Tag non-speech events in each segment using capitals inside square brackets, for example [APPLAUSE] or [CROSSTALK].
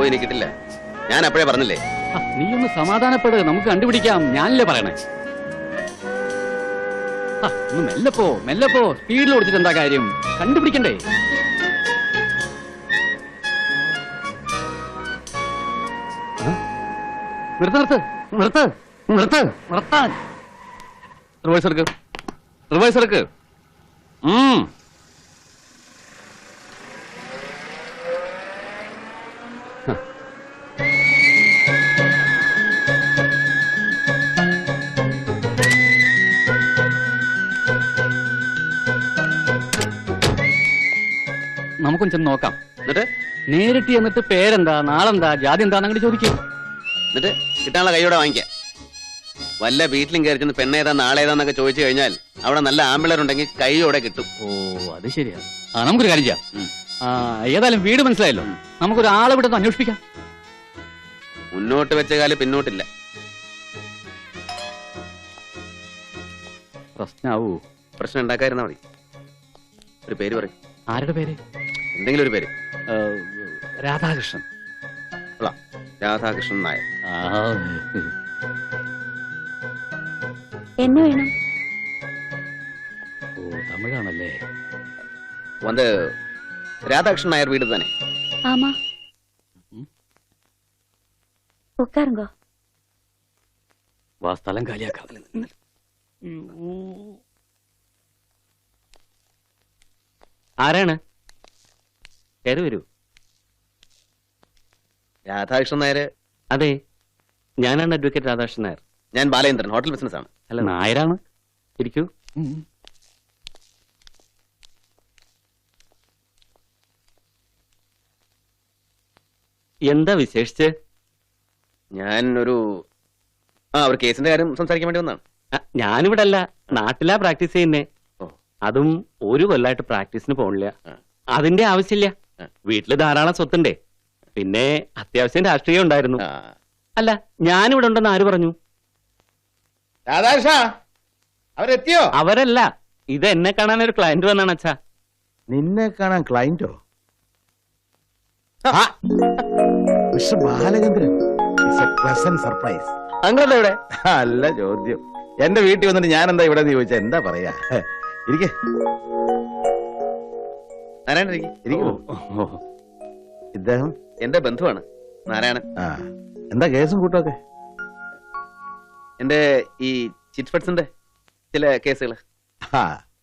പോയി എനിക്ക് കിട്ടില്ല ഞാൻ അപ്പോഴേ പറഞ്ഞില്ലേ? നീ ഒന്ന് സമാധാനപ്പെട്. നമുക്ക് കണ്ടുപിടിക്കാം. ഞാനല്ലേ പറയണേ? ഒന്ന് മെല്ലപ്പോ മെല്ലപ്പോ സ്പീഡിൽ ഓടിച്ചിട്ട് എന്താ കാര്യം? കണ്ടുപിടിക്കണ്ടേ? നിർത്ത് നിർത്ത് നിർത്ത് നിർത്ത് നിർത്താൻ. റിവേഴ്സ് എടുക്ക്. റിവേഴ്സ് എടുക്ക്. നമുക്കൊന്ന് ചെന്ന് നോക്കാം. എന്നിട്ട്? നേരിട്ട് എന്നിട്ട് പേരെന്താ നാളെന്താ ജാതി എന്താന്ന് അങ്ങോട്ട് ചോദിക്കും. എന്നിട്ട് കിട്ടാനുള്ള കൈയോടെ വാങ്ങിക്കാം. വല്ല വീട്ടിലും കയറി ചെന്ന് പെണ്ണേതാ നാളേതാന്നൊക്കെ ചോദിച്ചു കഴിഞ്ഞാൽ അവിടെ നല്ല ആമ്പിളറുണ്ടെങ്കിൽ കൈയോടെ കിട്ടും. ഓ അത് ശരിയാ. ആ നമുക്കൊരു കാര്യം ചെയ്യാം. ആ ഏതായാലും വീട് മനസ്സിലായല്ലോ. നമുക്കൊരു ആളെ വിടുന്ന് അന്വേഷിപ്പിക്കാം. മുന്നോട്ട് വെച്ച കാലം പിന്നോട്ടില്ല. പ്രശ്നാവൂ. പ്രശ്നം ഉണ്ടാക്കാതിരുന്നാ മതി. ഒരു പേര് പറയും. ആരുടെ പേര്? എന്തെങ്കിലും ഒരു പേര് ഏ, രാധാകൃഷ്ണൻ കൊള്ളാം രാധാകൃഷ്ണൻ നായർ ആ, என்ன வேணும் ഓ തമിഴാണല്ലേ വന്ന് രാധാകൃഷ്ണൻ നായർ വീട് തന്നെ ஆமா ம். உட்காருங்க വാ സ്ഥലം കാലിയാക്കാം ആരാണ് കയറി വരൂ. രാധാകൃഷ്ണൻ നായർ. അതെ ഞാനാണ് അഡ്വക്കേറ്റ് രാധാകൃഷ്ണൻ നായർ. ഞാൻ ബാലേന്ദ്രൻ ഹോട്ടൽ ബിസിനസ് ആണ്. അല്ല നായരാണ്. ഇരിക്കൂ. എന്താ വിശേഷിച്ച്? ഞാൻ ഒരു ആ ഒരു കേസിന്റെ കാര്യം സംസാരിക്കാൻ വേണ്ടി വന്നാണ് ഞാനിവിടെ അല്ല നാട്ടിലാ പ്രാക്ടീസ് ചെയ്യുന്നേ. അതും ഒരു കൊല്ലായിട്ട് പ്രാക്ടീസിന് പോണില്ല. അതിന്റെ ആവശ്യമില്ല. വീട്ടിൽ ധാരാളം സ്വത്തുണ്ടേ? പിന്നെ അത്യാവശ്യം രാഷ്ട്രീയം ഉണ്ടായിരുന്നു. അല്ല ഞാനിവിടെ ഉണ്ടെന്ന് ആര് പറഞ്ഞു? അവരെത്തിയോ? അവരല്ല ഇത് എന്നെ കാണാൻ ഒരു ക്ലയന്റ് വന്നാണ് അച്ഛാ. നിന്നെ കാണാൻ ക്ലയന്റോ ബാലചന്ദ്രൻ. സർപ്രൈസ് അങ്ങളല്ലേ ഇവിടെ? അല്ല ചോദ്യം. എന്റെ വീട്ടിൽ വന്നിട്ട് ഞാൻ എന്താ ഇവിടെ ചോദിച്ചാ എന്താ പറയാ? ഇരിക്കെ. നാരായണൻ ഇരിക്ക്. ഇരിക്കൂ. ഇദ്ദേഹം എന്റെ ബന്ധുവാണ് നാരായണൻ. ആ എന്താ കേസും കൂട്ടൊക്കെ? എന്റെ ഈ ചിറ്റ് ഫണ്ട്സിന്റെ ചില കേസുകൾ ആ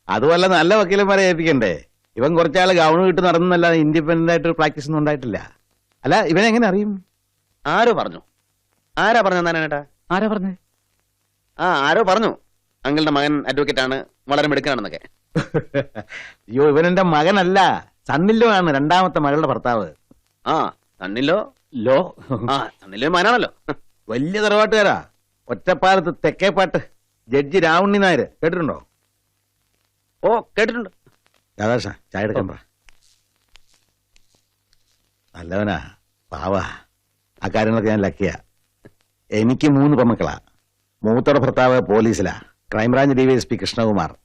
അതുമല്ല നല്ല വക്കീലന്മാരെ ഏൽപ്പിക്കണ്ടേ? ഇവൻ കുറച്ചാൾ ഗൗണ് കിട്ട് നടന്നല്ല ഇൻഡിപെൻഡന്റ് ആയിട്ട് പ്രാക്ടീസ് ഒന്നും ഉണ്ടായിട്ടില്ല. അല്ല ഇവൻ എങ്ങനെ അറിയും? ആരോ പറഞ്ഞു. ആരാ പറഞ്ഞു നാരായണേട്ടാ? ആരാ പറഞ്ഞേ? ആ ആരോ പറഞ്ഞു. അങ്കിളുടെ മകൻ അഡ്വക്കേറ്റ് ആണ് വളരെ മിടുക്കനാണെന്നൊക്കെ [LAUGHS] അയ്യോ ഇവൻ എന്റെ മകനല്ല. സണ്ണില്ലോ ആണ് രണ്ടാമത്തെ മകളുടെ ഭർത്താവ്. ആ തണ്ണിലോ ലോ. ആ തണ്ണിലോ മാനാണല്ലോ [LAUGHS] വലിയ തറവാട്ടുകാരാ. ഒറ്റപ്പാലത്ത് തെക്കേപ്പാട്ട് ജഡ്ജി രാവുണ്ണി നായർ കേട്ടിട്ടുണ്ടോ? ഓ കേട്ടിട്ടുണ്ട്. രാധാകൃഷ്ണ ചായ എടുക്കാൻ പറ. നല്ലവനാ. പാവാ. ആ കാര്യങ്ങളൊക്കെ ഞാൻ ലക്കിയാ. എനിക്ക് മൂന്ന് പെമ്മക്കളാ. മൂത്തോടെ ഭർത്താവ് പോലീസിലാ. Crime branch D Y S P Krishnakumar.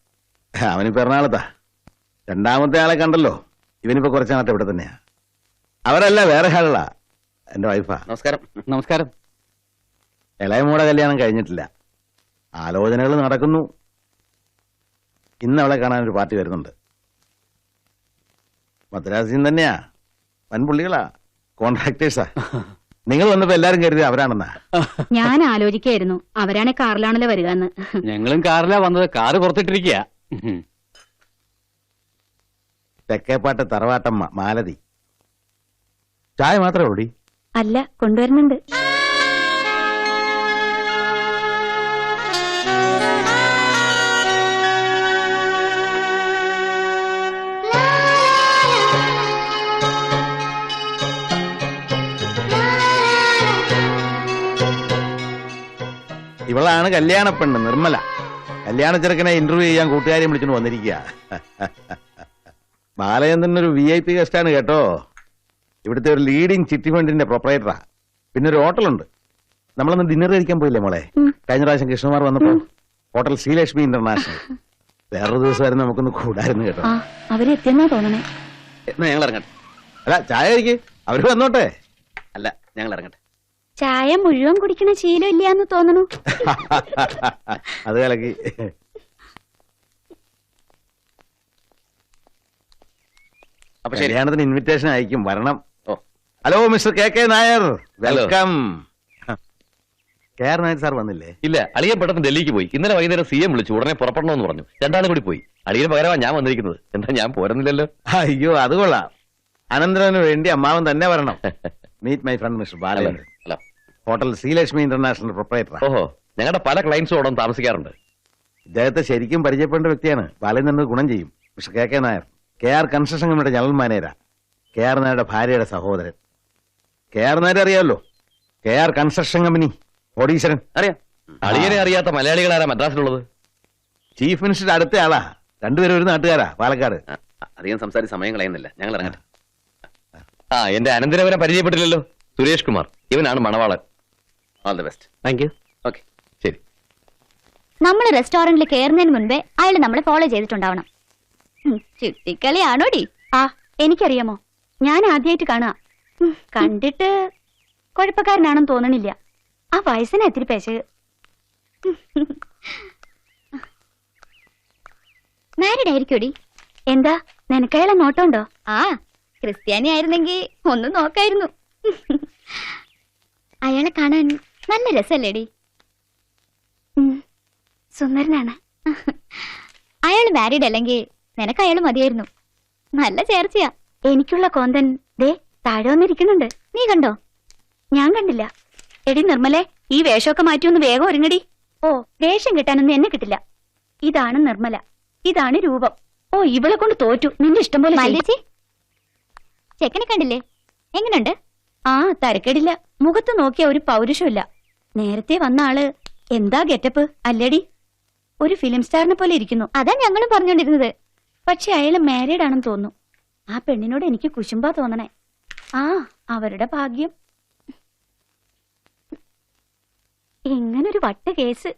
അവനിപ്പോ എറണാകുളത്താ. രണ്ടാമത്തെ ആളെ കണ്ടല്ലോ. ഇവനിപ്പോ കുറച്ചാളത്തെ ഇവിടെ തന്നെയാ. അവരല്ല വേറെ ആളുകളാ. എന്റെ വൈഫാ. നമസ്കാരം. നമസ്കാരം. ഇളയമൂടെ കല്യാണം കഴിഞ്ഞിട്ടില്ല. ആലോചനകൾ നടക്കുന്നു. ഇന്ന് അവളെ കാണാൻ ഒരു പാർട്ടി വരുന്നുണ്ട്. മദ്രാസിൻ തന്നെയാ. വൻപുള്ളികളാ കോൺട്രാക്ടേഴ്സാ. [LAUGHS] നിങ്ങൾ വന്നപ്പോ എല്ലാരും കരുതി അവരാണെന്നാ? ഞാൻ ആലോചിക്കായിരുന്നു. അവരാണെ കാറിലാണല്ലോ വരിക എന്ന് ഞങ്ങളും കാറിലാ വന്നത്. കാറ് പുറത്തിട്ടിരിക്കുക തെക്കേപ്പാട്ട് തറവാട്ടമ്മ മാലതി. ചായ മാത്രമേ ഉള്ളൂ. അല്ല കൊണ്ടുവരുന്നുണ്ട്. ഇവളാണ് കല്യാണ പെണ്ണ് നിർമ്മല. കല്യാണ ചെറുക്കനെ ഇന്റർവ്യൂ ചെയ്യാൻ കൂട്ടുകാരെ വിളിച്ചിട്ട് വന്നിരിക്കുക ബാലചന്ദ്രൻ ഒരു വി ഐ പി ഗസ്റ്റാണ് കേട്ടോ. ഇവിടുത്തെ ഒരു ലീഡിംഗ് ചിട്ടി ഫണ്ടിന്റെ പ്രൊപ്പറേറ്ററാ പിന്നെ ഒരു ഹോട്ടലുണ്ട്. നമ്മളൊന്ന് ഡിന്നർ കഴിക്കാൻ പോയില്ലേ മോളെ? കഴിഞ്ഞ പ്രാവശ്യം കൃഷ്ണകുമാർ വന്നപ്പോ ഹോട്ടൽ ശ്രീലക്ഷ്മി ഇന്റർനാഷണൽ വേറൊരു ദിവസമായിരുന്നു നമുക്കൊന്ന് കൂടായിരുന്നു കേട്ടോ. അവരെ അവരെത്തിയെന്നാ തോന്നണേ. എന്നാ ഞങ്ങൾ ഇറങ്ങട്ടെ. അല്ല ചായ കഴിക്ക്. അവർ വന്നോട്ടെ. അല്ല ഞങ്ങൾ ഇറങ്ങട്ടെ. ചായ മുഴുവൻ കുടിക്കണ ശീലം എന്ന് തോന്നണു. [LAUGHS] അത് കലക്കി. അപ്പൊ ശരി. ഇൻവിറ്റേഷൻ അയക്കും. വരണം. Hello mister K K Nair. Welcome. K R Nair sir വന്നില്ലേ? ഇല്ല അളിയൻ പെട്ടെന്ന് ഡൽഹിക്ക് പോയി. ഇന്നലെ വൈകുന്നേരം സി എം വിളിച്ചു. ഉടനെ പുറപ്പെടണമെന്ന് പറഞ്ഞു. രണ്ടാളും കൂടി പോയി. അളിയന് പകരമാണ് ഞാൻ വന്നിരിക്കുന്നത്. എന്താ ഞാൻ പോരുന്നില്ലല്ലോ? അയ്യോ അത് കൊള്ളാം. അനന്തരന് വേണ്ടി അമ്മാവൻ തന്നെ വരണം. [LAUGHS] Meet my friend mister Balan hello hotel Sreelakshmi international proprietor ഓഹോ ഞങ്ങളുടെ പല ക്ലയൻസും അവിടെ താമസിക്കാറുണ്ട്. ഇദ്ദേഹത്തെ ശരിക്കും പരിചയപ്പെടേണ്ട വ്യക്തിയാണ്. ബാലൻ എന്നത് ഗുണം ചെയ്യും. Mister K K Nair K R construction കമ്പനിയുടെ ജനറൽ മാനേജരാ കെ ആർ നായരുടെ ഭാര്യയുടെ സഹോദരൻ. കെ ആർ നായർ അറിയാമല്ലോ കെ ആർ കൺസ്ട്രക്ഷൻ കമ്പനി ഓഡീശ്വരൻ. അറിയാം. അളിയനെ അറിയാത്ത മലയാളികളാരാ മദ്രാസിലുള്ളത്? ചീഫ് മിനിസ്റ്റർ അടുത്ത ആളാ രണ്ടുപേരും ഒരു നാട്ടുകാരാ പാലക്കാട്. അധികം സംസാരിച്ച് സമയം കളയുന്നില്ല. ഞങ്ങൾ ഇറങ്ങട്ടെ. ആ എന്റെ അനന്തരവനെ പരിചയപ്പെട്ടില്ലല്ലോ. സുരേഷ് കുമാർ. ഇവനാണ് മണവാളൻ. All the best thank you okay ശരി. നമ്മൾ റെസ്റ്റോറന്റിൽ കയറുന്നതിന് മുൻപേ അയാൾ നമ്മളെ ഫോളോ ചെയ്തിട്ടുണ്ടാവണം. ഉം, ചുട്ടിക്കളിയാണോടി? ആ എനിക്കറിയാമോ? ഞാൻ ആദ്യമായിട്ട് കാണാ ഉം, കണ്ടിട്ട് കുഴപ്പക്കാരനാണെന്ന് തോന്നണില്ല. ആ വയസ്സിനെ എത്തിരി പേശ് മാരിഡ് ആയിരിക്കൂടി എന്താ നിനക്കയാളെ നോട്ടമുണ്ടോ? ആ. ക്രിസ്ത്യാനി ആയിരുന്നെങ്കിൽ ഒന്ന് നോക്കായിരുന്നു. അയാളെ കാണാൻ നല്ല രസല്ലേടി? സുന്ദരനാണ്. അയാൾ മാരീഡ് അല്ലെങ്കിൽ നിനക്ക് അയാൾ മതിയായിരുന്നു. നല്ല ചേർച്ചയാ. എനിക്കുള്ള കോന്തൻ ദേ താഴെ വന്നിരിക്കുന്നുണ്ട്. നീ കണ്ടോ? ഞാൻ കണ്ടില്ല. എടി നിർമ്മലെ ഈ വേഷമൊക്കെ മാറ്റി ഒന്ന് വേഗം ഒരുങ്ങടി. ഓ വേഷം കിട്ടാനൊന്നും എന്നെ കിട്ടില്ല. ഇതാണ് നിർമ്മല. ഇതാണ് രൂപം. ഓ ഇവളെ കൊണ്ട് തോറ്റു. നിന്റെ ഇഷ്ടം പോലെ. ചെക്കനെ കണ്ടില്ലേ? എങ്ങനുണ്ട്? ആ തരക്കേടില്ല. മുഖത്ത് നോക്കിയ ഒരു പൗരുഷമില്ല നേരത്തെ വന്ന ആൾ എന്താ ഗെറ്റപ്പ്? അല്ലേടി? ഒരു ഫിലിം സ്റ്റാറിനെ പോലെ ഇരിക്കുന്നു. അതാ ഞങ്ങളും പറഞ്ഞോണ്ടിരുന്നത്. പക്ഷെ അയാൾ മാരീഡ് ആണെന്ന് തോന്നുന്നു. ആ പെണ്ണിനോട് എനിക്ക് കുശുമ്പാ തോന്നണേ. ആ അവരുടെ ഭാഗ്യം. ഇങ്ങനൊരു വട്ട കേസ്.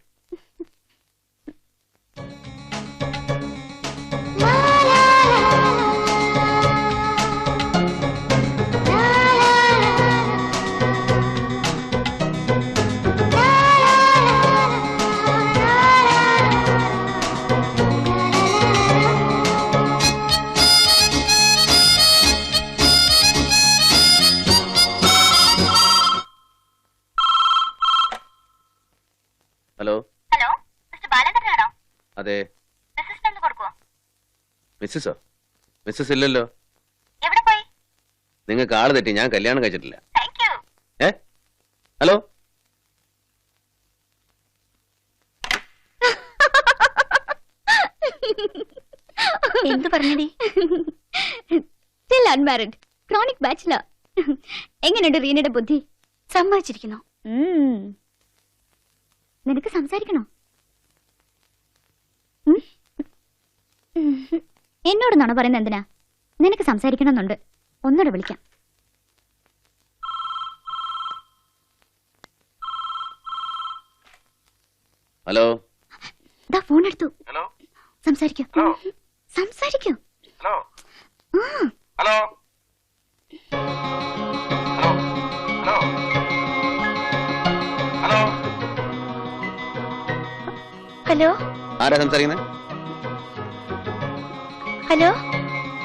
അതെ. മിസ്സസോ മിസ്സസ് ഇല്ലല്ലോ. എവിടെ പോയി? നിങ്ങൾക്ക് ആൾ തെറ്റി ഞാൻ കല്യാണം കഴിച്ചിട്ടില്ല. ഏ? ഹലോ? എന്ത് പറഞ്ഞടി സ്റ്റിൽ അൺമാരിഡ് ക്രോണിക് ബാച്ചിലർ എങ്ങനെയുണ്ട് റീനയുടെ ബുദ്ധി? സമ്മതിച്ചിരിക്കുന്നു. നിനക്ക് സംസാരിക്കണോ? എന്നോട് നാണോ പറയുന്നത് എന്തിനാ? നിനക്ക് സംസാരിക്കണമെന്നുണ്ട്. ഒന്നുകൂടെ വിളിക്കാം. ഹലോ? ദാ ഫോൺ എടുത്തു ഹലോ? സംസാരിക്കൂ. Hello. സംസാരിക്കൂ. Hello? Hello? Hello? Hello? Hello? Hello? ആരാ സംസാരിക്കുന്നത് ഹലോ?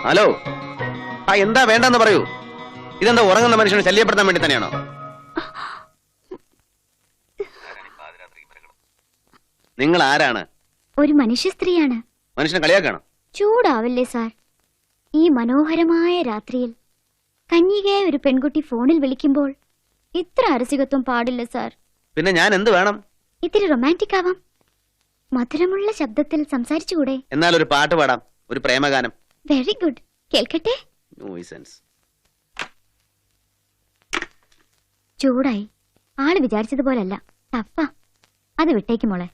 ഹലോ? ആ എന്താ വേണ്ടെന്ന് പറയൂ. ഇതെന്താ ഉറങ്ങുന്ന മനുഷ്യനെ ശല്യപ്പെടുത്താൻ വേണ്ടി തന്നെയാണോ? നിങ്ങൾ ആരാണ്? ഒരു മനുഷ്യ സ്ത്രീയാണ്. മനുഷ്യനെ കളിയാക്കാണോ? ചൂടാവല്ലേ സാർ? ഈ മനോഹരമായ രാത്രിയിൽ കന്യകയായ ഒരു പെൺകുട്ടി ഫോണിൽ വിളിക്കുമ്പോൾ ഇത്ര അരസികത്വം പാടില്ല സാർ. പിന്നെ ഞാൻ എന്ത് വേണം? ഇത്തിരി റൊമാന്റിക് ആവാം. മധുരമുള്ള ശബ്ദത്തിൽ സംസാരിച്ചുകൂടെ? എന്നാൽ ഒരു പാട്ട് പാടാം. ഒരു പ്രേമഗാനം. വെരി ഗുഡ് കേൾക്കട്ടെ? ചൂടായി. ആൾ വിചാരിച്ചതുപോലല്ല. തപ്പ അത് വിട്ടേക്ക് മോളെ.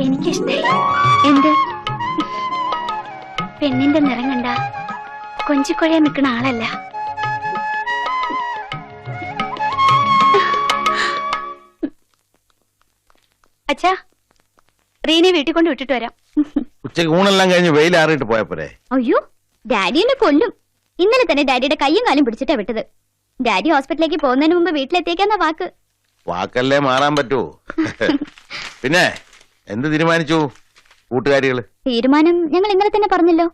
എനിക്കിഷ്ടായി എന്ത്? പെണ്ണിന്റെ നിറം കണ്ട കൊഞ്ചിക്കൊഴയാൻ നിൽക്കുന്ന ആളല്ല. അച്ഛാ റീനെ വീട്ടിൽ കൊണ്ട് വിട്ടിട്ട് വരാം. ഉച്ചയ്ക്ക് ഊണെല്ലാം കഴിഞ്ഞ് വെയിലാറിയിട്ട് പോരെ? അയ്യോ ഡാഡി എന്നെ കൊല്ലും. ഇന്നലെ തന്നെ ഡാഡിയുടെ കയ്യും കാലും പിടിച്ചിട്ടാ വിട്ടത്. ഡാഡി ഹോസ്പിറ്റലിലേക്ക് പോകുന്നതിന് മുമ്പ് വീട്ടിലെത്തിയേക്കാന്ന വാക്ക്. വാക്കല്ലേ മാറാൻ പറ്റൂ. [LAUGHS] പിന്നെ എന്ത് തീരുമാനിച്ചു? കൂട്ടുകാരികൾ തീരുമാനം ഞങ്ങൾ ഇന്നലെ തന്നെ പറഞ്ഞല്ലോ.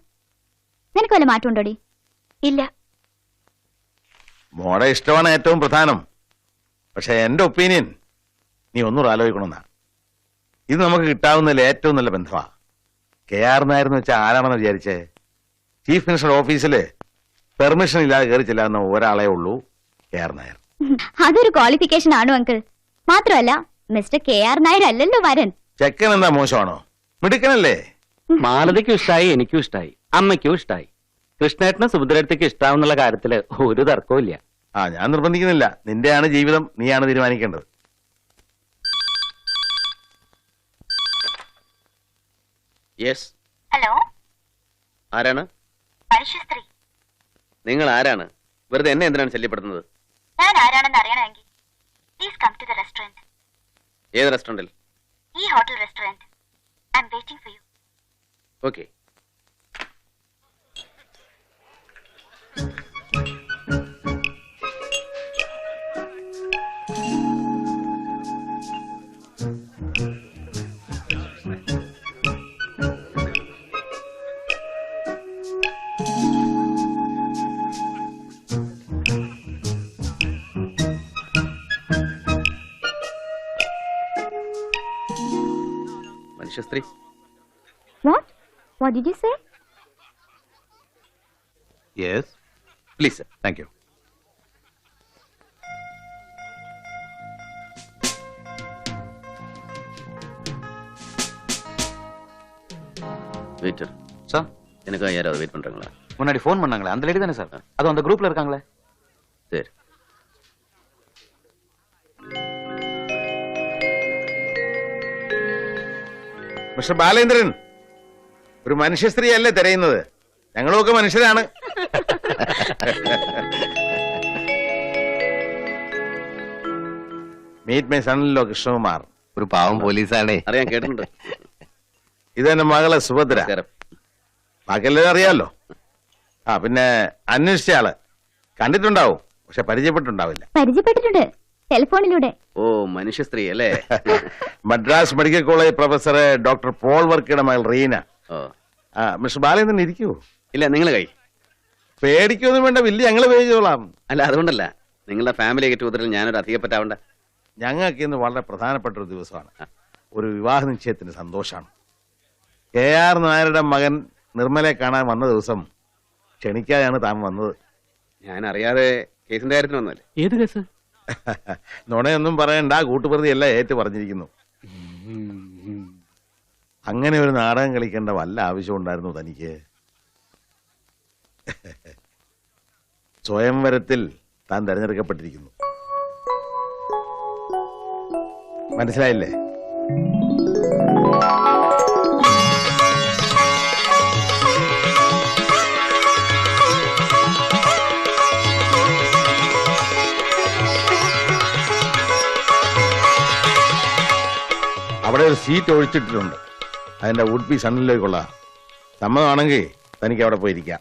നിനക്ക് വല്ല മാറ്റം ഉണ്ടോടി ഇല്ല. മോടെ ഇഷ്ടമാണ് ഏറ്റവും പ്രധാനം. പക്ഷെ എന്റെ ഒപ്പീനിയൻ നീ ഒന്നൂടെ ആലോചിക്കണമെന്നാ. ഇത് നമുക്ക് കിട്ടാവുന്നതിൽ ഏറ്റവും നല്ല ബന്ധമാ. കെ ആർ നായർന്ന് വെച്ചാൽ ആരാണെന്ന് വിചാരിച്ചേ? ചീഫ് മിനിസ്റ്റർ ഓഫീസിൽ പെർമിഷൻ ഇല്ലാതെ കയറി ചെല്ലാവുന്ന ഒരാളെ ഉള്ളൂ കെ ആർ നായർ. അതൊരു ക്വാളിഫിക്കേഷൻ ആണോ അങ്കിൾ? മാത്രമല്ല മിസ്റ്റർ കെ ആർ നായർ അല്ലല്ലോ വരൻ. ചെക്കൻ എന്താ മോശമാണോ? മിടുക്കനല്ലേ? മാലതിക്കും ഇഷ്ടായി എനിക്കും ഇഷ്ടായി അമ്മയ്ക്കും ഇഷ്ടായി. കൃഷ്ണേട്ടന് സുഭദ്രേട്ടത്തേക്ക് ഇഷ്ടാവുന്നുള്ള കാര്യത്തിൽ ഒരു തർക്കവും ഇല്ല. ആ ഞാൻ നിർബന്ധിക്കുന്നില്ല. നിന്റെയാണ് ജീവിതം നീയാണ് തീരുമാനിക്കേണ്ടത്. യെസ് ഹലോ ആരാണ്? നിങ്ങൾ ആരാണ്? വെറുതെ എന്നെ എന്തിനാണ് ശല്യപ്പെടുത്തുന്നത്? ഞാൻ ആരാണെന്ന് അറിയണമെങ്കിൽ please come to the restaurant ഏത് റെസ്റ്റോറന്റിൽ ഈ hotel restaurant I'm waiting for you Mistress. What? What did you say? Yes. Please, sir. Thank you. Waiter sir எனக்காக யாராவது வெயிட் பண்றாங்களா முன்னாடி போன் பண்ணாங்களே அந்த லேடி தானே சார் அது அந்த குரூப்ல இருக்காங்களே சரி മിസ്റ്റർ ബാലേന്ദ്രൻ ഒരു മനുഷ്യ സ്ത്രീ അല്ലേ തിരയുന്നത്? ഞങ്ങളുമൊക്കെ മനുഷ്യരാണ്. Meet my son in law Krishnakumar. ഒരു പാവം പോലീസാണേ. അറിയാൻ കേട്ടിട്ടുണ്ട്. ഇതെന്റെ മകളെ സുഭദ്ര. ബാക്കിയെല്ലാം അറിയാലോ? ആ പിന്നെ അന്വേഷിച്ച ആൾ. കണ്ടിട്ടുണ്ടാവും പക്ഷെ പരിചയപ്പെട്ടിട്ടുണ്ടാവില്ല. പരിചയപ്പെട്ടിട്ടുണ്ട്. ടെലിഫോണിലൂടെ. ഓ മനുഷ്യ സ്ത്രീ അല്ലേ [LAUGHS] Madras medical college professor doctor Paul വർക്കിയുടെ മകൾ റീന ആ മിസ്റ്റർ ബാലേന്ദ്രൻ ഇരിക്കൂ ഇല്ല നിങ്ങൾ കൈ പേടിക്കൊന്നും വേണ്ട വലിയ പേ പേടിച്ചോളാം. അല്ല അതുകൊണ്ടല്ല. നിങ്ങളുടെ ഫാമിലി ഗെറ്റ് ടുഗദറിൽ ഞാനൊരു അധികപ്പറ്റാവണ്ട ഞങ്ങൾക്ക് ഇന്ന് വളരെ പ്രധാനപ്പെട്ട ഒരു ദിവസമാണ് ഒരു വിവാഹ നിശ്ചയത്തിന് സന്തോഷമാണ് കെ ആർ നായരുടെ മകൻ നിർമ്മലയെ കാണാൻ വന്ന ദിവസം ക്ഷണിക്കാതെയാണ് താൻ വന്നത്. ഞാൻ അറിയാതെ കേസിന്റെ കാര്യത്തിന് വന്നല്ലേ ഏത് കേസ്? നുണയൊന്നും പറയണ്ട കൂട്ടുപ്രതി അല്ല ഏറ്റു പറഞ്ഞിരിക്കുന്നു. അങ്ങനെ ഒരു നാടകം കളിക്കേണ്ട വല്ല ആവശ്യം ഉണ്ടായിരുന്നു തനിക്ക്? സ്വയംവരത്തിൽ താൻ തെരഞ്ഞെടുക്കപ്പെട്ടിരിക്കുന്നു. മനസ്സിലായില്ലേ? ഒരു സീറ്റ് ഒഴിച്ചിട്ടിട്ടുണ്ട്. അതിന്റെ ബി സണ്ണിലേക്കുള്ള സമ്മതമാണെങ്കിൽ തനിക്ക് അവിടെ പോയിരിക്കാം.